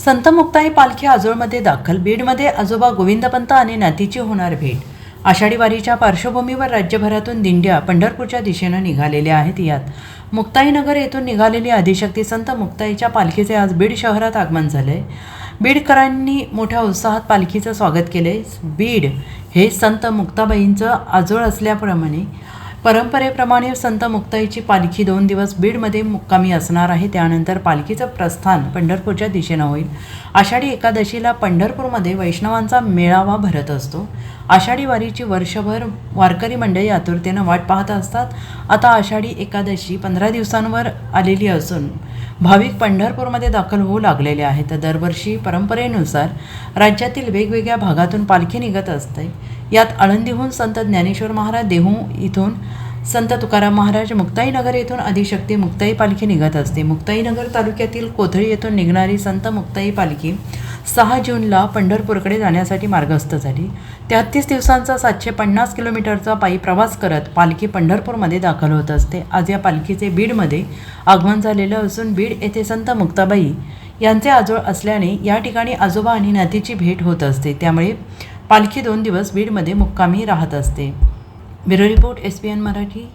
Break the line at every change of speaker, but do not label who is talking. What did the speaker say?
संत मुक्ताई पालखी आजोळमध्ये दाखल. बीडमध्ये आजोबा गोविंदपंत आणि नातीची होणार भेट. आषाढी वारीच्या पार्श्वभूमीवर राज्यभरातून दिंड्या पंढरपूरच्या दिशेनं निघालेल्या आहेत यात. मुक्ताईनगर येथून निघालेली आदिशक्ती संत मुक्ताईच्या पालखीचे आज बीड शहरात आगमन झाले बीडकरांनी मोठ्या उत्साहात पालखीचं स्वागत केले बीड हे संत मुक्ताबाईंचं आजोळ असल्याप्रमाणे परंपरेप्रमाणे संत मुक्ताईची पालखी दोन दिवस बीडमध्ये मुक्कामी असणार आहे. त्यानंतर पालखीचं प्रस्थान पंढरपूरच्या दिशेनं होईल. आषाढी एकादशीला पंढरपूरमध्ये वैष्णवांचा मेळावा भरत असतो. आषाढी वारीची वर्षभर वारकरी मंडळी आतुरतेनं वाट पाहत असतात. आता आषाढी एकादशी पंधरा दिवसांवर आलेली असून भाविक पंढरपूरमध्ये दाखल होऊ लागलेले आहेत. दरवर्षी परंपरेनुसार राज्यातील वेगवेगळ्या भागातून पालखी निघत असते. यात आळंदीहून संत ज्ञानेश्वर महाराज देहू इथून संत तुकाराम महाराज मुक्ताईनगर येथून अधिशक्ती मुक्ताई पालखी निघत असते. मुक्ताईनगर तालुक्यातील कोथळी येथून निघणारी संत मुक्ताई पालखी सहा जूनला पंढरपूरकडे जाण्यासाठी मार्गस्थ झाली. तेहत्तीस दिवसांचा सातशे पन्नास किलोमीटरचा पायी प्रवास करत पालखी पंढरपूरमध्ये दाखल होत असते. आज या पालखीचे बीडमध्ये आगमन झालेलं असून बीड येथे संत मुक्ताबाई यांचे आजोळ असल्याने या ठिकाणी आजोबा आणि नातीची भेट होत असते. त्यामुळे पालखी दोन दिवस बीडमध्ये मुक्कामी राहत असते. Bureau report S P N Marathi.